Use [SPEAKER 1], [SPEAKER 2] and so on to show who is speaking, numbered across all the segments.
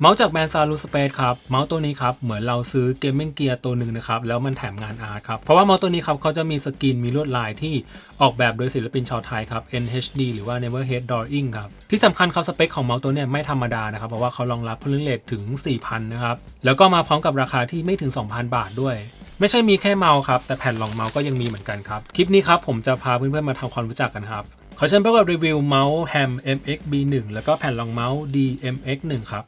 [SPEAKER 1] เมาส์จากแบรนด์ซารูสเปซครับเมาส์ตัวนี้ครับเหมือนเราซื้อเกมมิ่งเกียร์ตัวหนึ่งนะครับแล้วมันแถมงานอาร์ตครับเพราะว่าเมาส์ตัวนี้ครับเขาจะมีสกรีนมีลวดลายที่ออกแบบโดยศิลปินชาวไทยครับ NHD หรือว่า Neverhead Drawing ครับที่สำคัญครับสเปคของเมาส์ตัวนี้ไม่ธรรมดานะครับเพราะว่าเขารองรับพลังเลทถึง 4,000 นะครับแล้วก็มาพร้อมกับราคาที่ไม่ถึง 2,000 บาทด้วยไม่ใช่มีแค่เมาส์ครับ แต่แผ่นรองเมาส์ก็ยังมีเหมือนกันครับ คลิปนี้ครับ ผมจะพาเพื่อนๆมาทำความรู้จักกันครับ ขอเชิญพบกับรีวิวเมาส์ Ham MX B1 แล้วก็แผ่นรองเมาส์ DMX 1 ครับ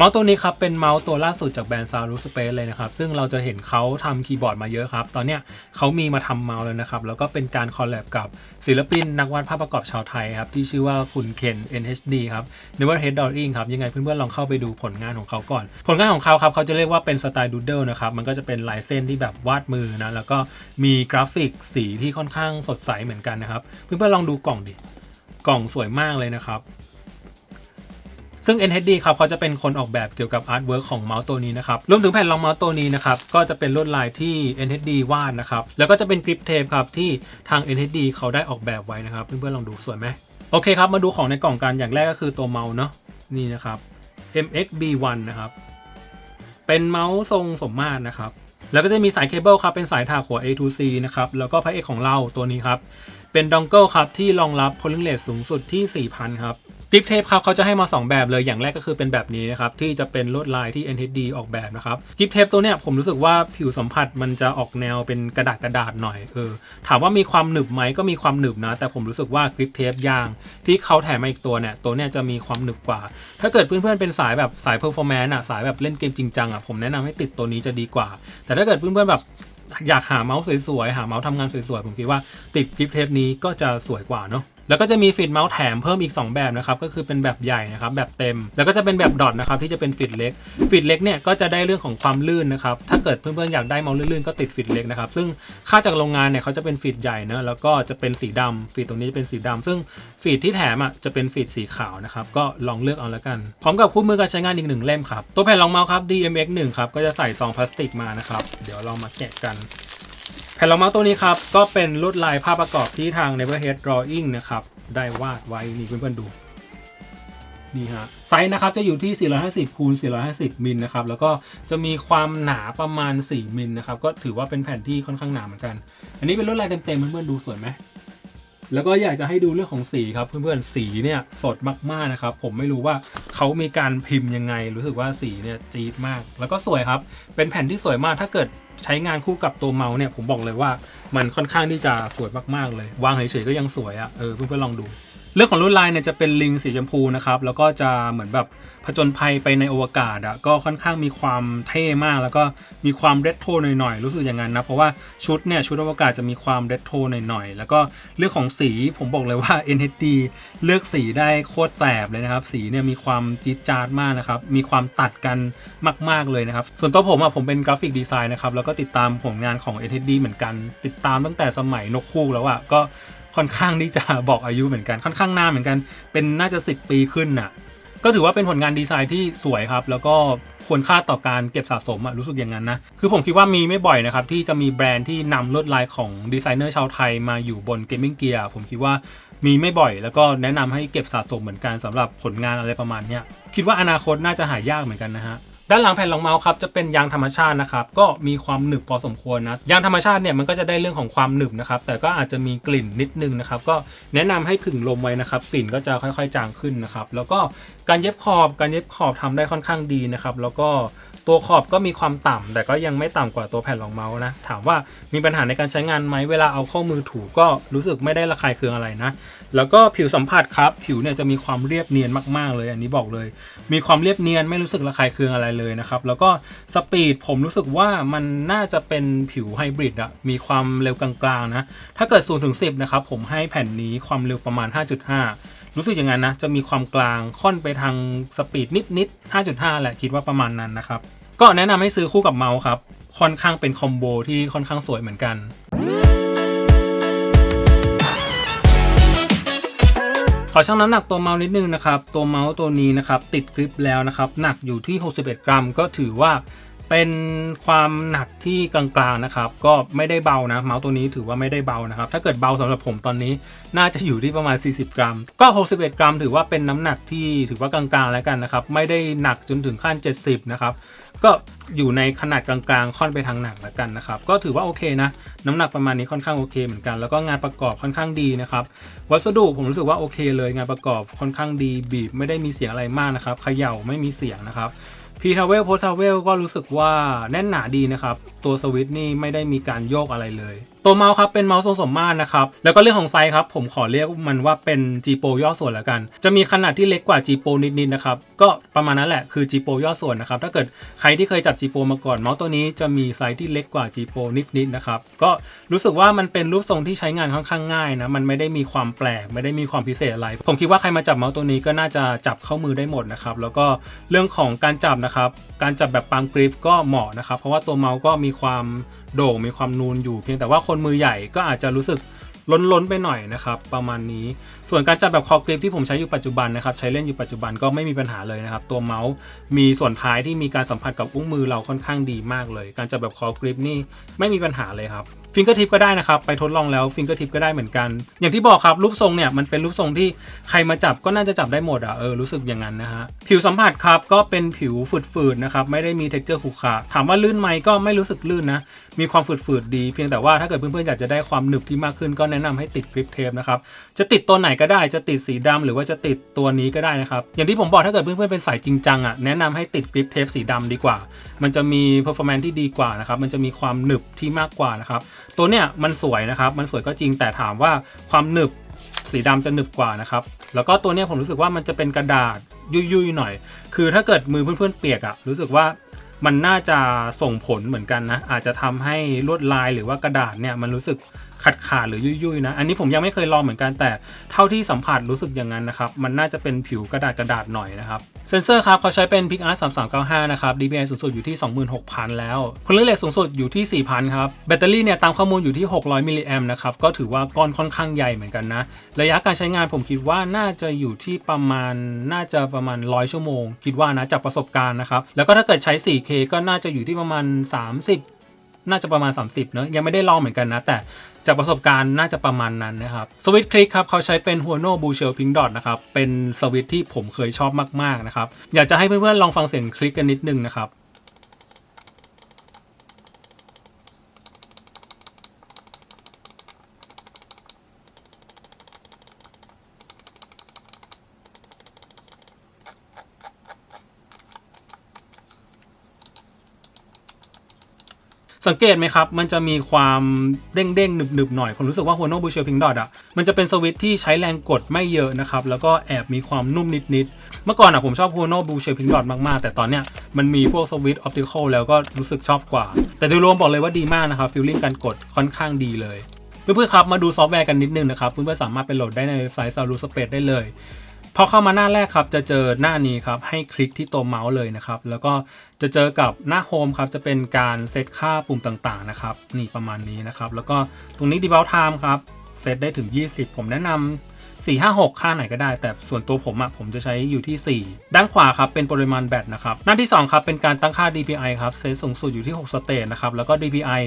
[SPEAKER 1] เมาส์ตัวนี้ครับเป็นเมาส์ตัวล่าสุดจากแบรนด์ s a r u Space เลยนะครับซึ่งเราจะเห็นเขาทำคีย์บอร์ดมาเยอะครับ ตอนเนี้ยเขามีมาทำเมาส์แล้วนะครับ แล้วก็เป็นการคอลแลบกับศิลปินนักวาดภาพประกอบชาวไทยครับ ที่ชื่อว่าคุณเคน NHD ครับ Neverhead Drawing ครับ ยังไงเพื่อนๆลองเข้าไปดูผลงานของเขาก่อน ผลงานของเขาครับเขาจะเรียกว่าเป็นสไตล์ดูเดิลนะครับมันก็จะเป็นลายเส้นที่แบบวาดมือนะแล้วก็มีกราฟิกสีที่ค่อนข้างสดใสเหมือนกันนะครับเพื่อนๆลองดูกล่องดิกล่องสวยมากเลยนะครับ ซึ่ง NHD ครับเขาจะเป็นคนออกแบบเกี่ยวกับอาร์ตเวิร์กของเมาส์ตัวนี้นะครับรวมถึงแผ่นรองเมาส์ตัวนี้นะครับก็จะเป็นลวดลายที่ NHD วาดนะครับแล้วก็จะเป็นกริปเทปครับที่ทาง NHD เขาได้ออกแบบไว้นะครับเพื่อนๆลองดูสวยไหมโอเคครับมาดูของในกล่องกันอย่างแรกก็คือตัวเมาส์เนาะนี่นะครับ MXB1 นะครับเป็นเมาส์ทรงสมมาตรนะครับแล้วก็จะมีสายเคเบิลครับเป็นสายถากหัว A to C นะครับแล้วก็พระเอกของเราตัวนี้ครับเป็นดองเกิลครับที่รองรับพลิงเลทสูงสุดที่ 4,000 ครับ กริปเทปครับเขาจะให้มา 2 แบบเลยอย่างแรกก็คือเป็นแบบนี้นะครับที่จะเป็นลวดลายที่ NHD ออกแบบนะครับกริปเทปตัวเนี้ยผมรู้สึกว่าผิวสัมผัสมันจะออกแนวเป็นกระดาษกระดาษหน่อยเออถามว่ามีความหนึบไหมก็มีความหนึบนะ แต่ผมรู้สึกว่ากริปเทปยาง ที่เขาแถมมาอีกตัวเนี่ยตัวเนี้ยจะมีความหนึบกว่า ถ้าเกิดเพื่อนๆเป็นสายแบบสายเพอร์ฟอร์แมนซ์อะสายแบบเล่นเกมจริงจังอะผมแนะนำให้ติดตัวนี้จะดีกว่า แต่ถ้าเกิดเพื่อนๆแบบอยากหาเมาส์สวยๆ หาเมาส์ทำงานสวยๆ ผมคิดว่าติดกริปเทปนี้ก็จะสวยกว่าเนาะ แล้วก็จะมีฟิตเมาส์แถมเพิ่มอีก 2 แบบนะครับก็คือเป็นแบบใหญ่นะครับแบบเต็ม แล้วก็จะเป็นแบบดอทนะครับที่จะเป็นฟิตเล็กฟิตเล็กเนี่ยก็จะได้เรื่องของความลื่นนะครับถ้าเกิดเพื่อนๆอยากได้เมาส์ลื่นๆก็ติดฟิตเล็กนะครับซึ่งค่าจากโรงงานเนี่ยเขาจะเป็นฟิตใหญ่เนะแล้วก็จะเป็นสีดำฟิตตรงนี้จะเป็นสีดำซึ่งฟีดที่แถมอะจะเป็นฟีดสีขาวนะครับก็ลองเลือกเอาแล้วกัน พร้อมกับคู่มือการใช้งานอีกหนึ่งเล่มครับ ตัวแผ่นรองเมาส์ครับ DMX 1ครับก็จะใส่ซองพลาสติกมานะครับ เดี๋ยวเรามาแกะกัน ผ่นรองเมาส์ตัวนี้ครับ ก็เป็นลวดลายภาพประกอบที่ทาง Neverhead Drawing นะครับ ได้วาดไว้ นี่เพื่อนๆดู นี่ฮะ ไซส์นะครับจะอยู่ที่ 450คูณ450 มิลนะครับ แล้วก็จะมีความหนาประมาณ 4 มิลนะครับ ก็ถือว่าเป็นแผ่นที่ค่อนข้างหนาเหมือนกัน อันนี้เป็นลวดลายเต็มๆเพื่อนๆดูสวยไหม แล้วก็อยากจะให้ดูเรื่องของสีครับเพื่อนๆสีเนี่ยสดมากๆนะครับ ผมไม่รู้ว่าเขามีการพิมพ์ยังไง รู้สึกว่าสีเนี่ยจี๊ดมาก แล้วก็สวยครับ เป็นแผ่นที่สวยมากถ้าเกิดใช้งานคู่กับตัวเมาส์เนี่ยผมบอกเลยว่ามันค่อนข้างที่จะสวยมากๆเลย วางเฉยๆก็ยังสวยอะ่ะเออเพื่อนๆลองดู เรื่องของลวดลายเนี่ยจะเป็นลิงสีชมพูนะครับ แล้วก็จะเหมือนแบบผจญภัยไปในอวกาศอะ่ะก็ค่อนข้างมีความเท่มาก แล้วก็มีความเรโทรหน่อยๆ รู้สึกอย่างนั้นนะ เพราะว่าชุดเนี่ยชุดอวกาศจะมีความเรโทรหน่อยๆ แล้วก็เรื่องของสีผมบอกเลยว่า NHD เลือกสีได้โคตรแสบเลยนะครับ สีเนี่ยมีความจี๊ดจ๊าดมากนะครับ มีความตัดกันมาก ๆเลยนะครับ ส่วนตัวผมอะผมเป็นกราฟิกดีไซน์นะครับ แล้วก็ติดตามผลงานของ NHD เหมือนกัน ติดตามตั้งแต่สมัยนกคู่แล้วอะก็ ค่อนข้างที่จะบอกอายุเหมือนกันค่อนข้างนานเหมือนกัน เป็นน่าจะ 10 ปีขึ้นน่ะ ก็ถือว่าเป็นผลงานดีไซน์ที่สวยครับ แล้วก็ควรค่าต่อการเก็บสะสมอะรู้สึกอย่างนั้นนะ คือผมคิดว่ามีไม่บ่อยนะครับ ที่จะมีแบรนด์ที่นำลวดลายของดีไซเนอร์ชาวไทยมาอยู่บนเกมมิ่งเกียร์ผมคิดว่ามีไม่บ่อย แล้วก็แนะนำให้เก็บสะสมเหมือนกันสำหรับผลงานอะไรประมาณนี้คิดว่าอนาคตน่าจะหายากเหมือนกันนะฮะ ด้านหลังแผ่นรองเมาส์ครับจะเป็นยางธรรมชาตินะครับก็มีความหนึบพอสมควรนะยางธรรมชาติเนี่ยมันก็จะได้เรื่องของความหนึบนะครับแต่ก็อาจจะมีกลิ่นนิดนึงนะครับก็แนะนำให้ผึ่งลมไว้นะครับกลิ่นก็จะค่อยๆ จางขึ้นนะครับแล้วก็การเย็บขอบการเย็บขอบทำได้ค่อนข้างดีนะครับแล้วก็ตัวขอบก็มีความต่ำแต่ก็ยังไม่ต่ำกว่าตัวแผ่นรองเมาส์นะถามว่ามีปัญหาในการใช้งานไหมเวลาเอาข้อมือถูก็รู้สึกไม่ได้ระคายเคืองอะไรนะ แล้วก็ผิวสัมผัสครับผิวเนี่ยจะมีความเรียบเนียนมากๆเลย อันนี้บอกเลย มีความเรียบเนียนไม่รู้สึกระคายเคืองอะไรเลยนะครับแล้วก็สปีดผมรู้สึกว่ามันน่าจะเป็นผิวไฮบริดอะมีความเร็วกลางๆนะถ้าเกิด0ถึง10นะครับผมให้แผ่นนี้ความเร็วประมาณ 5.5รู้สึกอย่างนั้นนะ จะมีความกลางค่อนไปทางสปีดนิดๆ 5.5 แหละคิดว่าประมาณนั้นนะครับ ก็แนะนำให้ซื้อคู่กับเมาส์ครับ ค่อนข้างเป็นคอมโบที่ค่อนข้างสวยเหมือนกัน ขอชั่งน้ำหนักตัวเมาส์นิดนึงนะครับ ตัวเมาส์ตัวนี้นะครับติดกริปแล้วนะครับ หนักอยู่ที่ 61 กรัม ก็ถือว่า เป็นความหนักที่กลางๆนะครับ ก็ไม่ได้เบานะ เมาส์ตัวนี้ถือว่าไม่ได้เบานะครับ ถ้าเกิดเบาสำหรับผมตอนนี้น่าจะอยู่ที่ประมาณ 40 กรัม ก็ 61 กรัม ถือว่าเป็นน้ำหนักที่ถือว่ากลางๆแล้วกันนะครับ ไม่ได้หนักจนถึงขั้น 70 นะครับ ก็อยู่ในขนาดกลางๆ ค่อนไปทางหนักแล้วกันนะครับ ก็ถือว่าโอเคนะ น้ำหนักประมาณนี้ค่อนข้างโอเคเหมือนกัน แล้วก็งานประกอบค่อนข้างดีนะครับ วัสดุผมรู้สึกว่าโอเคเลย งานประกอบค่อนข้างดี บีบไม่ได้มีเสียงอะไรมากนะครับ เขย่าไม่มีเสียงนะครับ พีทาวเวลโพทาวเวลก็รู้สึกว่าแน่นหนาดีนะครับ ตัวสวิตช์นี่ไม่ได้มีการโยกอะไรเลยตัวเมาส์ครับเป็นเมาส์ทรงสมมาตรนะครับแล้วก็เรื่องของไซส์ครับผมขอเรียกมันว่าเป็น G Pro ย่อส่วนแล้วกัน จะมีขนาดที่เล็กกว่า G Pro นิดๆนะครับก็ประมาณนั้นแหละคือ G Pro ย่อส่วนนะครับถ้าเกิดใครที่เคยจับ G Pro มาก่อนเมาส์ตัวนี้จะมีไซส์ที่เล็กกว่า G Pro นิดๆนะครับก็รู้สึกว่ามันเป็นรูปทรงที่ใช้งานค่อนข้างง่ายนะมันไม่ได้มีความแปลก ไม่ได้มีความพิเศษอะไร ผมคิดว่าใครมาจับเมาส์ตัวนี้ก็น่าจะจับเข้ามือได้หมดนะครับแล้วก็เรื่องของการจับนะครับการจับแบบปามกริปก็เหมาะนะครับเพราะว่าตัวเมาส์ก็มีความโด่งมีความนูนอยู่เพียงแต่ว่าคนมือใหญ่ก็อาจจะรู้สึกล้นๆไปหน่อยนะครับประมาณนี้ ส่วนการจับแบบคอกริปที่ผมใช้อยู่ปัจจุบันนะครับใช้เล่นอยู่ปัจจุบันก็ไม่มีปัญหาเลยนะครับ ตัวเมาส์มีส่วนท้ายที่มีการสัมผัสกับอุ้งมือเราค่อนข้างดีมากเลย การจับแบบคอกริปนี่ไม่มีปัญหาเลยครับ ฟิงเกอร์ทิปก็ได้นะครับ ไปทดลองแล้วฟิงเกอร์ทิปก็ได้เหมือนกัน อย่างที่บอกครับรูปทรงเนี่ยมันเป็นรูปทรงที่ใครมาจับก็น่าจะจับได้หมดอะเออรู้สึกอย่างนั้นนะฮะผิวสัมผัสครับก็เป็นผิวฝืดๆนะครับไม่ได้มีเท็กเจอร์ขรุขระถามว่าลื่นไหมก็ไม่รู้สึกลื่นนะมีความฝืดๆดี เพียงแต่ว่าถ้าเกิดเพื่อนๆอยากจะได้ความหนึบที่มากขึ้นก็แนะนำให้ติดกริปเทปนะครับจะติดตัวไหนก็ได้จะติดสีดำหรือว่าจะติดตัวนี้ก็ได้นะครับอย่างที่ผมบอกถ้าเกิดเพื่อนๆเป็นสายจริงจังอะแนะนำให้ติดกริปเทปสีดำดีกว่า มันจะมี performance ที่ดีกว่านะครับมันจะมีความหนึบที่มากกว่านะครับตัวเนี้ยมันสวยนะครับ มันสวยก็จริงแต่ถามว่าความหนึบสีดำจะหนึบกว่านะครับ แล้วก็ตัวเนี้ยผมรู้สึกว่ามันจะเป็นกระดาษยุ่ยๆหน่อย คือถ้าเกิดมือเพื่อนๆเปียกอะรู้สึกว่ามันน่าจะส่งผลเหมือนกันนะ อาจจะทำให้ลวดลายหรือว่ากระดาษเนี่ยมันรู้สึกขาดขาดหรือยุ่ยๆนะ อันนี้ผมยังไม่เคยลองเหมือนกันแต่เท่าที่สัมผัสรู้สึกอย่างนั้นนะครับ มันน่าจะเป็นผิวกระดาษกระดาษหน่อยนะครับ เซนเซอร์ครับเขาใช้เป็น PicArt 3395 นะครับ DPI สูงสุดอยู่ที่ 26,000 แล้วพลังเหล็กสูงสุดอยู่ที่ 4,000 ครับ แบตเตอรี่เนี่ยตามข้อมูลอยู่ที่ 600 มิลลิแอมนะครับ ก็ถือว่าก้อนค่อนข้างใหญ่เหมือนกันนะ ระยะการใช้งานผมคิดว่าน่าจะอยู่ที่ประมาณน่าจะประมาณ 100 ชั่วโมง คิดว่านะจากประสบการณ์นะครับ แล้วก็ถ้าเกิดใช้ 4K ก็น่าจะอยู่ที่ประมาณ 30 น่าจะประมาณ 30เนอะยังไม่ได้ลองเหมือนกันนะ แต่จากประสบการณ์น่าจะประมาณนั้นนะครับสวิตคลิกครับเขาใช้เป็น Huono b u s h e l Pink Dot นะครับ เป็นสวิตที่ผมเคยชอบมาก ๆ นะครับ อยากจะให้เพื่อนๆลองฟังเสียงคลิกกันนิดนึงนะครับ สังเกตไหมครับ มันจะมีความเด้งเด้งหนึบหนึบหน่อยผมรู้สึกว่า Huono Blue Shell Pink Dot อะมันจะเป็นสวิตที่ใช้แรงกดไม่เยอะนะครับ แล้วก็แอบมีความนุ่มนิดๆเมื่อก่อนอะผมชอบ Huono Blue Shell Pink Dot มาก ๆ แต่ตอนเนี้ยมันมีพวกสวิตช์ Optical แล้วก็รู้สึกชอบกว่า แต่โดยรวมบอกเลยว่าดีมากนะครับฟีลลิ่งการกดค่อนข้างดีเลยเพื่อนๆครับมาดูซอฟต์แวร์กันนิดนึงนะครับเพื่อนๆสามารถไปโหลดได้ในเว็บไซต์ Saru Space ได้เลย อเข้ามาหน้าแรกครับจะเจอหน้านี้ครับให้คลิกที่ตัวเมาส์เลยนะครับ แล้วก็จะเจอกับหน้าโฮมครับจะเป็นการเซตค่าปุ่มต่างๆนะครับนี่ประมาณนี้นะครับแล้วก็ตรงนี้ default time ครับเซตได้ถึง 20 ผมแนะนำ4 5 6 ค่าไหนก็ได้ แต่ส่วนตัวผมอะ่ะผมจะใช้อยู่ที่ 4 ด้านขวาครับเป็นปริมาณแบตนะครับ หน้าที่ 2 ครับเป็นการตั้งค่า DPI ครับเซตสูงสุดอยู่ที่ 6 สเตจนะครับ แล้วก็ DPI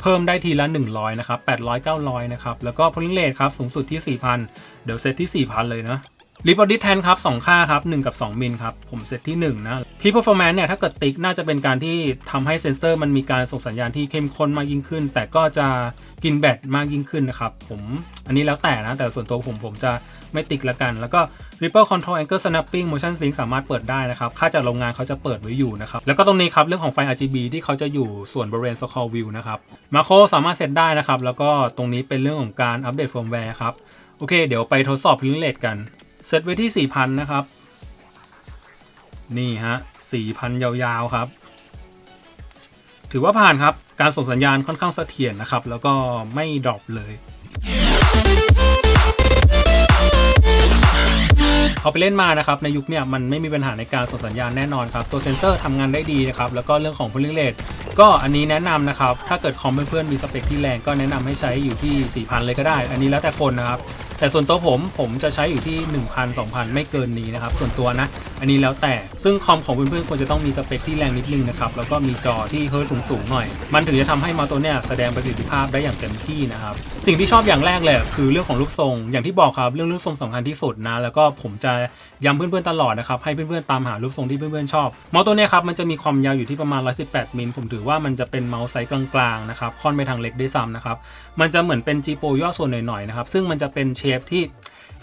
[SPEAKER 1] เพิ่มได้ทีละ 100 นะครับ 800 900 นะครับ แล้วก็ polling rate ครับสูงสุดที่ 4,000 เดี๋ยวเซตที่ 4,000 เลยนะ รีบอดี้แทนครับ2ค่าครับ1กับ 2 มิลครับ ผมเซตที่ 1 นะพี performance เนี่ย ถ้าเกิดติ๊กน่าจะเป็นการที่ทำให้เซนเซอร์มันมีการส่งสัญญาณที่เข้มข้นมากยิ่งขึ้น แต่ก็จะกินแบตมากยิ่งขึ้นนะครับ ผมอันนี้แล้วแต่นะ แต่ส่วนตัวผมผมจะไม่ติ๊กละกัน แล้วก็ Ripple Control Angle Snapping Motion Sync สามารถเปิดได้นะครับ ค่าจากโรงงานเขาจะเปิดไว้อยู่นะครับ แล้วก็ตรงนี้ครับ เรื่องของไฟ RGB ที่เขาจะอยู่ส่วนบริเวณ Scroll View นะครับมาโครสามารถเซตได้นะครับ แล้วก็ตรงนี้เป็นเรื่องของการอัปเดตเฟิร์มแวร์ครับ โอเค เดี๋ยวไปทดสอบพิมพ์เลทกัน เซตไว้ที่ 4,000 นะครับ นี่ฮะ 4,000 ยาวๆครับ ถือว่าผ่านครับ การส่งสัญญาณค่อนข้างเสถียรนะครับ แล้วก็ไม่ดรอปเลยพอไปเล่นมานะครับในยุคเนี่ยมันไม่มีปัญหาในการส่งสัญญาณแน่นอนครับ ตัวเซนเซอร์ทำงานได้ดีนะครับแล้วก็เรื่องของ polling rate ก็อันนี้แนะนำนะครับถ้าเกิดคอมเพื่อนๆมีสเปคที่แรงก็แนะนำให้ใช้อยู่ที่ 4,000 เลยก็ได้ อันนี้แล้วแต่คนนะครับ แต่ส่วนตัวผมผมจะใช้อยู่ที่ 1,000 2,000 ไม่เกินนี้นะครับ ส่วนตัวนะ อันนี้แล้วแต่ซึ่งคอมของเพื่อนๆควรจะต้องมีสเปคที่แรงนิดนึงนะครับ แล้วก็มีจอที่เฮิร์ตสูงๆหน่อย มันถึงจะทำให้เมาส์ตัวเนี้ยแสดงประสิทธิภาพได้อย่างเต็มที่นะครับ สิ่งที่ชอบอย่างแรกเลยคือเรื่องของลูกทรง อย่างที่บอกครับเรื่องลูกทรงสำคัญที่สุดนะ แล้วก็ผมจะย้ำเพื่อนๆตลอดนะครับให้เพื่อนๆตามหาลูกทรงที่เพื่อนๆชอบเมาส์ตัวเนี้ยครับมันจะมีความยาวอยู่ที่ประมาณ 118 มิลผมถือว่ามันจะเป็นเมาส์ไซส์กลางๆนะครับค่อนไปทางเล็กด้วยซ้ำนะครับมันจะเหมือนเป็น G Pro ย่อส่วนหน่อยๆนะครับซึ่งมันจะเป็นเชฟที่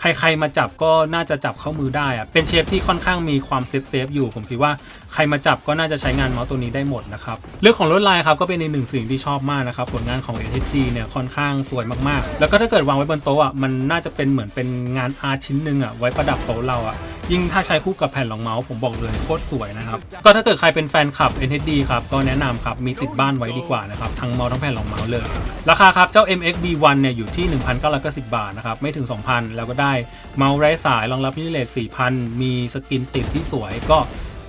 [SPEAKER 1] ใครๆมาจับก็น่าจะจับเข้ามือได้อะเป็นเชฟที่ค่อนข้างมีความเซฟเซฟอยู่ ผมคิดว่าใครมาจับก็น่าจะใช้งานเมาส์ตัวนี้ได้หมดนะครับเรื่องของลวดลายครับก็เป็นในกหนึ่งสิ่งที่ชอบมากนะครับผลงานของ SHD เนี่ยค่อนข้างสวยมากๆ แล้วก็ถ้าเกิดวางไว้บนโต๊ะอะมันน่าจะเป็นเหมือนเป็นงานอาร์ตชิ้นหนึ่งอะไว้ประดับโต๊ะเราอะ ยิ่งถ้าใช้คู่กับแผ่นรองเมาส์ผมบอกเลยโคตรสวยนะครับ ก็ถ้าเกิดใครเป็นแฟนคลับ NHD ครับ ก็แนะนำครับ มีติดบ้านไว้ดีกว่านะครับ ทั้งเมาส์ทั้งแผ่นรองเมาส์เลย ราคาครับเจ้า MX B1 เนี่ยอยู่ที่ 1,990 บาทนะครับ ไม่ถึง 2,000 แล้วก็ได้เมาส์ไร้สายรองรับมิเลส4,000 มีสกินติดที่สวยก็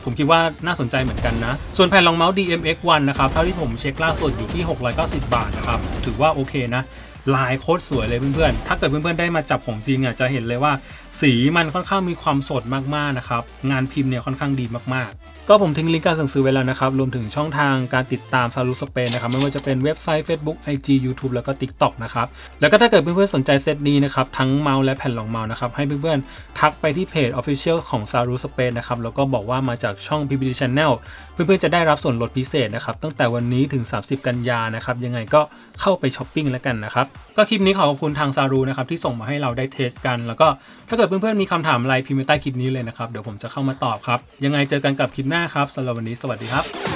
[SPEAKER 1] ผมคิดว่าน่าสนใจเหมือนกันนะ ส่วนแผ่นรองเมาส์ DMX1 นะครับเท่าที่ผมเช็คล่าสุดอยู่ที่ 690 บาทนะครับ ถือว่าโอเคนะลายโคตรสวยเลยเพื่อนๆ ถ้าเกิดเพื่อนๆ ได้มาจับของจริงอะจะเห็นเลยว่า สีมันค่อนข้างมีความสดมากๆนะครับ งานพิมพ์เนี่ยค่อนข้างดีมากๆ ก็ผมทิ้งลิงก์การสั่งซื้อไว้แล้วนะครับ รวมถึงช่องทางการติดตามซารุสเปนนะครับ ไม่ว่าจะเป็นเว็บไซต์ Facebook IG YouTube แล้วก็ TikTok นะครับ แล้วก็ถ้าเกิดเพื่อนๆสนใจเซตนี้นะครับ ทั้งเมาส์และแผ่นรองเมาส์นะครับ ให้เพื่อนๆทักไปที่เพจ Official ของ s a r u Space นะครับ แล้วก็บอกว่ามาจากช่อง PPT Channel เพื่อนๆจะได้รับส่วนลดพิเศษนะครับตั้งแต่วันนี้ถึง 30 กันยานะครับยังไงก็เข้าไปช้อปปิ้งแล้วกันนะครับก็คลิปนี้ขอขอบคุณทางซารูนะครับที่ส่งมาให้เราได้เทสกัน แล้วก็ถ้าเกิดเพื่อนๆมีคำถามอะไรพิมพ์ไว้ใต้คลิปนี้เลยนะครับ เดี๋ยวผมจะเข้ามาตอบครับ ยังไงเจอกันกับคลิปหน้าครับสำหรับวันนี้สวัสดีครับ